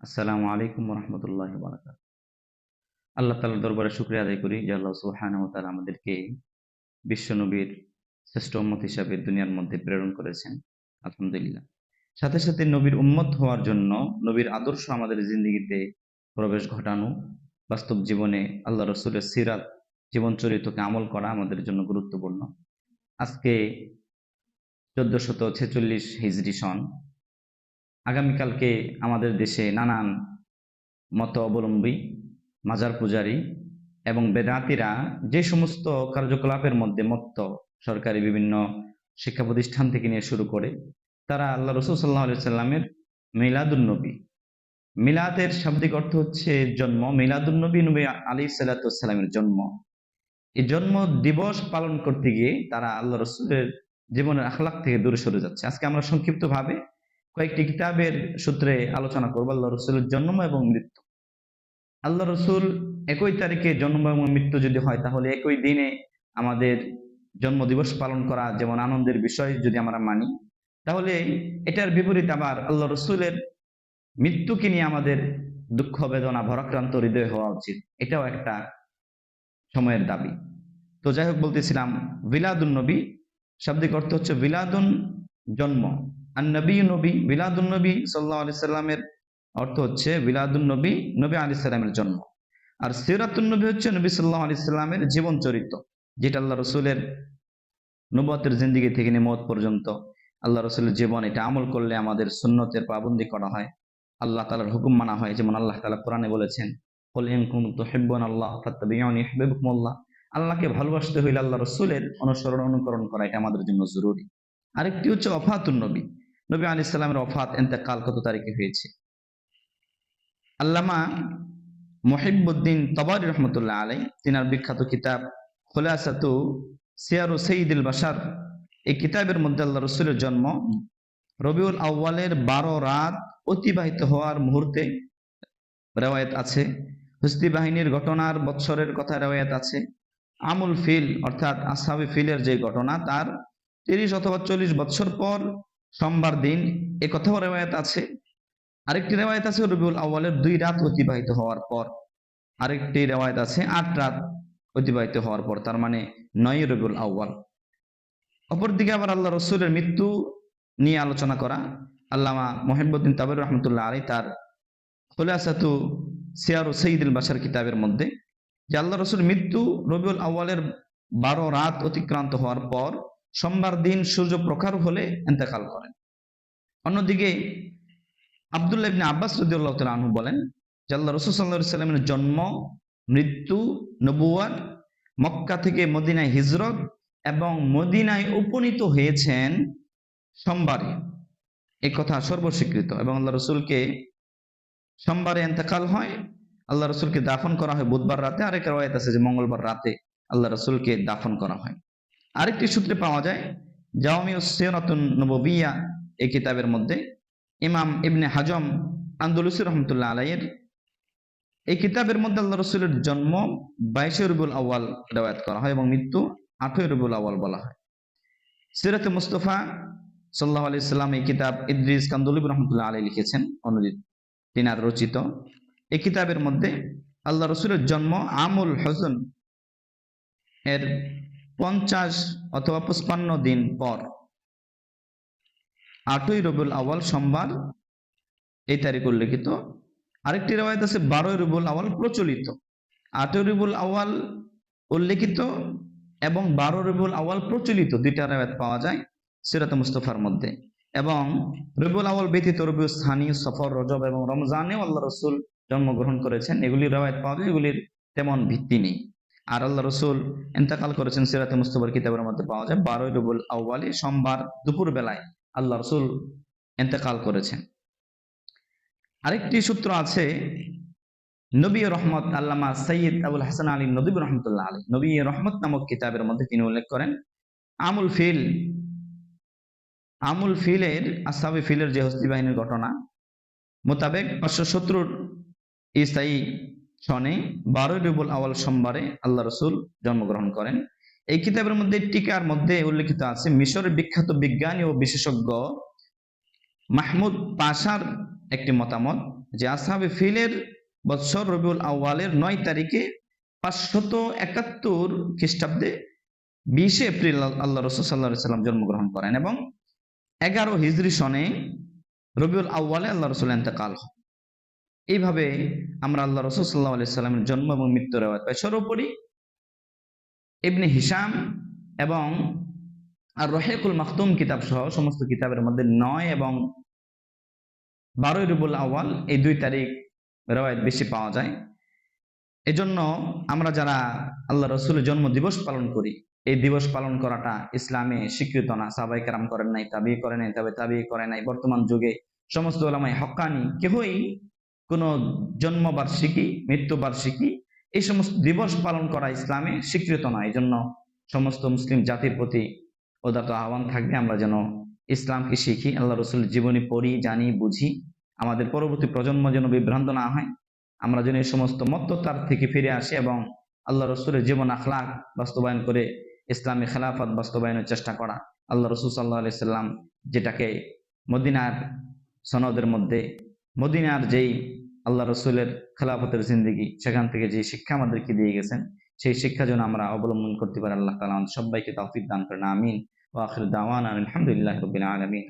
আসসালামু আলাইকুম রহমতুল্লাহ আল্লাহ তালার দরবারে শুক্রিয়া আদায় করি যে আল্লাহ সুহান তালা আমাদেরকে বিশ্ব নবীর শ্রেষ্ঠ উম্মত হিসাবে দুনিয়ার মধ্যে প্রেরণ করেছেন। আলহামদুলিল্লাহ। সাথে সাথে নবীর উম্মত হওয়ার জন্য নবীর আদর্শ আমাদের জিন্দগিতে প্রবেশ ঘটানো, বাস্তব জীবনে আল্লাহ রসুলের সিরাত, জীবন চরিত্রকে আমল করা আমাদের জন্য গুরুত্বপূর্ণ। আজকে চোদ্দশত ছেচল্লিশ হিজরি সন আগামীকালকে আমাদের দেশে নানান মত অবলম্বী, মাজার পূজারী এবং বেদাতিরা যে সমস্ত কার্যকলাপের মধ্যে মত্ত সরকারি বিভিন্ন শিক্ষা প্রতিষ্ঠান থেকে নিয়ে শুরু করে, তারা আল্লাহ রসুল সাল্লাহ আলি সাল্লামের মিলাদুন্নবী মিলাদের শাব্দিক অর্থ হচ্ছে জন্ম মিলাদুন্নবী নবী আলী সাল্লাতামের জন্ম। এই জন্ম দিবস পালন করতে গিয়ে তারা আল্লাহ রসুলের জীবনের আখলাক থেকে দূরে সরে যাচ্ছে। আজকে আমরা সংক্ষিপ্তভাবে কয়েকটি কিতাবের সূত্রে আলোচনা করব আল্লাহ রসুলের জন্ম এবং মৃত্যু। আল্লাহ রসুল একই তারিখে জন্ম এবং মৃত্যু যদি হয়, তাহলে একই দিনে আমাদের জন্ম দিবস পালন করা যেমন আনন্দের বিষয় যদি আমরা মানি। তাহলে এটার বিপরীত আবার আল্লাহ রসুলের মৃত্যুকে নিয়ে আমাদের দুঃখ, বেদনা, ভরাক্রান্ত হৃদয় হওয়া উচিত। এটাও একটা সময়ের দাবি। তো যাই হোক বলতেছিলাম, বিলাদুন নবী, শাব্দিক অর্থ হচ্ছে বিলাদুন জন্ম। আর নবী নবী বিলাদুন নবী সাল্লাহ আলি সাল্লামের অর্থ হচ্ছে বিলাদুন নবী নবী আলি সাল্লামের জন্ম। আর সিরাতুন নবী হচ্ছে নবী সাল্লাহ আলি সাল্লামের জীবন চরিত্র, যেটা আল্লাহ রসুলের নবতের জিন্দিগি থেকে নিমত পর্যন্ত আল্লাহ রসুলের জীবন এটা আমল করলে আমাদের সুন্নতের পাবন্দি করা হয়। আল্লাহ তালার হুকুম মানা হয়, যেমন আল্লাহ তালা কোরআনে বলেছেন আল্লাহ আল্লাহ আল্লাহকে ভালোবাসতে হইলে আল্লাহ রসুলের অনুসরণ, অনুকরণ করা এটা আমাদের জন্য জরুরি। আরেকটি হচ্ছে অফাতুন নবী নবী আলি ইসলামের অফাত এতেকাল কত তারিখে হয়েছে? আল্লামা মহিবুদ্দিন তবারি রহমতুল্লাহ আলাই তিনার বিখ্যাত কিতাব খোলাসাতু সিয়ারু সঈদুল বাসার এই কিতাবের মধ্যে আল্লাহ রসুলের জন্ম রবিউল আউ্বালের বারো রাত অতিবাহিত হওয়ার মুহূর্তে রেওয়ায়ত আছে। হুস্তি বাহিনীর ঘটনার বৎসরের কথা রেওয়ায়ত আছে। আমুল ফিল, অর্থাৎ আসাবি ফিলের যে ঘটনা, তার তিরিশ অথবা চল্লিশ বছর পর সোমবার দিন এ কথাও রেওয়ায়ত আছে। আরেকটি রেওয়ায়ত আছে রবিউল আউ্বালের দুই রাত অতিবাহিত হওয়ার পর। আরেকটি রেওয়ায়ত আছে আট রাত অতিবাহিত হওয়ার পর, তার মানে নয় রবিউল আউ্বাল অপরদিকে আবার আল্লাহ রসুলের মৃত্যু নিয়ে আলোচনা করা। আল্লামা মোহাম্মদ্দিন তাবির রহমতুল্লাহ আলী তার খোলাসাতু সিয়ারু সঈদুল বাসার কিতাবের মধ্যে যে আল্লাহ রসুল মৃত্যু রবিউল আউ্বালের বারো রাত অতিক্রান্ত হওয়ার পর সোমবার দিন সূর্য প্রখার হলে এতেকাল করেন। অন্যদিকে আবদুল্লাহ ইবনে আব্বাস রদিউল্লাহ আনহু বলেন যে আল্লাহ রসুল সাল্লাহ সাল্লামের জন্ম, মৃত্যু নবুয়ার মক্কা থেকে মদিনায় হিজরত এবং মদিনায় উপনীত হয়েছেন সোমবারে। এ কথা সর্বস্বীকৃত এবং আল্লাহ রসুলকে সোমবারে এতেকাল হয়। আল্লাহ রসুলকে দাফন করা হয় বুধবার রাতে। আরেক রয়েত আছে যে মঙ্গলবার রাতে আল্লাহ রসুলকে দাফন করা হয়। আরেকটি সূত্রে পাওয়া যায় জাওয়ামি সৈয়নাতুন নববিয়া এই কিতাবের মধ্যে ইমাম ইবনে হাজম আন্দুলুসি রহমতুল্লাহ আলাইয়ের এই কিতাবের মধ্যে আল্লাহ রসুলের জন্ম বাইশে রবিউল আউ্য়াল রেওয়ায়ত করা হয় এবং মৃত্যু আঠই রবিউল আউ্য়াল বলা হয়। সিরাত মুস্তফা সাল্লাহ আলি সাল্লাম এই কিতাব ইদ্রিস কান্দুলিব রহমতুল্লাহ আলী লিখেছেন, অনুদিত তিনার রচিত। এই কিতাবের মধ্যে আল্লাহ রসুলের জন্ম আমুল হজন এর পঞ্চাশ অথবা পঁচপান্ন দিন পর। আটই রবিউল আওয়াল সোমবার, এই তারিখ উল্লেখিত। আরেকটি রেওয়ায়ত আছে, বারোই রবিউল আওয়াল প্রচলিত। আটই রবিউল আওয়াল উল্লেখিত এবং বারো রবিউল আওয়াল প্রচলিত, দুইটা রেওয়ায়ত পাওয়া যায় সিরাত মুস্তফার মধ্যে। এবং রবিউল আওয়াল ব্যতীত রবিউল স্থানীয় সফর, রজব এবং রমজানেও আল্লাহ রসুল জন্মগ্রহণ করেছেন। এগুলির রেওয়ায়ত পাওয়া যায়, এগুলির তেমন ভিত্তি নেই। আর আল্লাহ রসুল এন্তাকাল করেছেন সিরাতে মুস্তফার কিতাবের মধ্যে পাওয়া যায়, বারোই রবুল আউ্বালি সোমবার দুপুর বেলায় আল্লাহ রসুল এন্তেকাল করেছেন। আরেকটি সূত্র আছে, নবী রহমত আল্লামা সৈয়দ আবুল হাসান আলী নবী রহমতুল্লাহ আলী নবী রহমত নামক কিতাবের মধ্যে তিনি উল্লেখ করেন, আমুল ফিল, আমুল ফিলের, আসাবি ফিলের যে হস্তি বাহিনীর ঘটনা মোতাবেক সত্তর ইসাই সনে বারোই রবিউল আওয়াল সোমবারে আল্লাহ রসুল জন্মগ্রহণ করেন। এই কিতাবের মধ্যে টিকার মধ্যে উল্লেখিত আছে মিশরের বিখ্যাত বিজ্ঞানী ও বিশেষজ্ঞ মাহমুদ পাশার একটি মতামত যে আসহাবে ফিলের বৎসর রবিউল আউয়ালের নয় তারিখে পাঁচশত একাত্তর খ্রিস্টাব্দে বিশে এপ্রিল আল- আল্লাহ রসুল সাল্লাহ সাল্লাম জন্মগ্রহণ করেন এবং এগারো হিজরি সনে রবিউল আউ্বালে আল্লাহ রসুল এন্তেকাল হয়। এইভাবে আমরা আল্লাহ রসুল সাল্লাহ আলি সাল্লামের জন্ম এবং মৃত্যু রেওয়াজ পাই। সর্বোপরি ইবনে হিসাম এবং আর রহেকুল মাখতুম কিতাব সহ সমস্ত কিতাবের মধ্যে নয় এবং বারোই রবিউল আউ্বাল এই দুই তারিখ রেওয়ায়ত বেশি পাওয়া যায়। এজন্য আমরা যারা আল্লাহ রসুলের জন্ম দিবস পালন করি, এই দিবস পালন করাটা ইসলামে স্বীকৃত না। সাবাই কারাম করেন নাই তাবি করে নাই, তবে তাবি করে নাই। বর্তমান যুগে সমস্ত ওলামাই হকানি কেহই কোনো জন্মবার্ষিকী, মৃত্যুবার্ষিকী, এই সমস্ত দিবস পালন করা ইসলামে স্বীকৃত না এই জন্য সমস্ত মুসলিম জাতির প্রতি ওদাত আহ্বান থাকবে, আমরা যেন ইসলামকে শিখি, আল্লাহ রসুল জীবনী পড়ি, জানি, বুঝি। আমাদের পরবর্তী প্রজন্ম যেন বিভ্রান্ত না হয়। আমরা যেন এই সমস্ত মত্ততার থেকে ফিরে আসি এবং আল্লাহ রসুলের জীবন আখলাক বাস্তবায়ন করে ইসলামী খেলাফত বাস্তবায়নের চেষ্টা করা। আল্লাহ রসুল সাল্লাহ আলি সাল্লাম যেটাকে মদিনার সনদের মধ্যে, মদিনার যেই আল্লাহ রসুলের খেলাফতের জিন্দিগি, সেখান থেকে যে শিক্ষা আমাদেরকে দিয়ে গেছেন, সেই শিক্ষা যেন আমরা অবলম্বন করতে পারি, আল্লাহ তালা সবাইকে তৌফিক দান করেন, আমিন। ওয়াখির দাওয়ান আলহামদুলিল্লাহ রবিন আলমিন।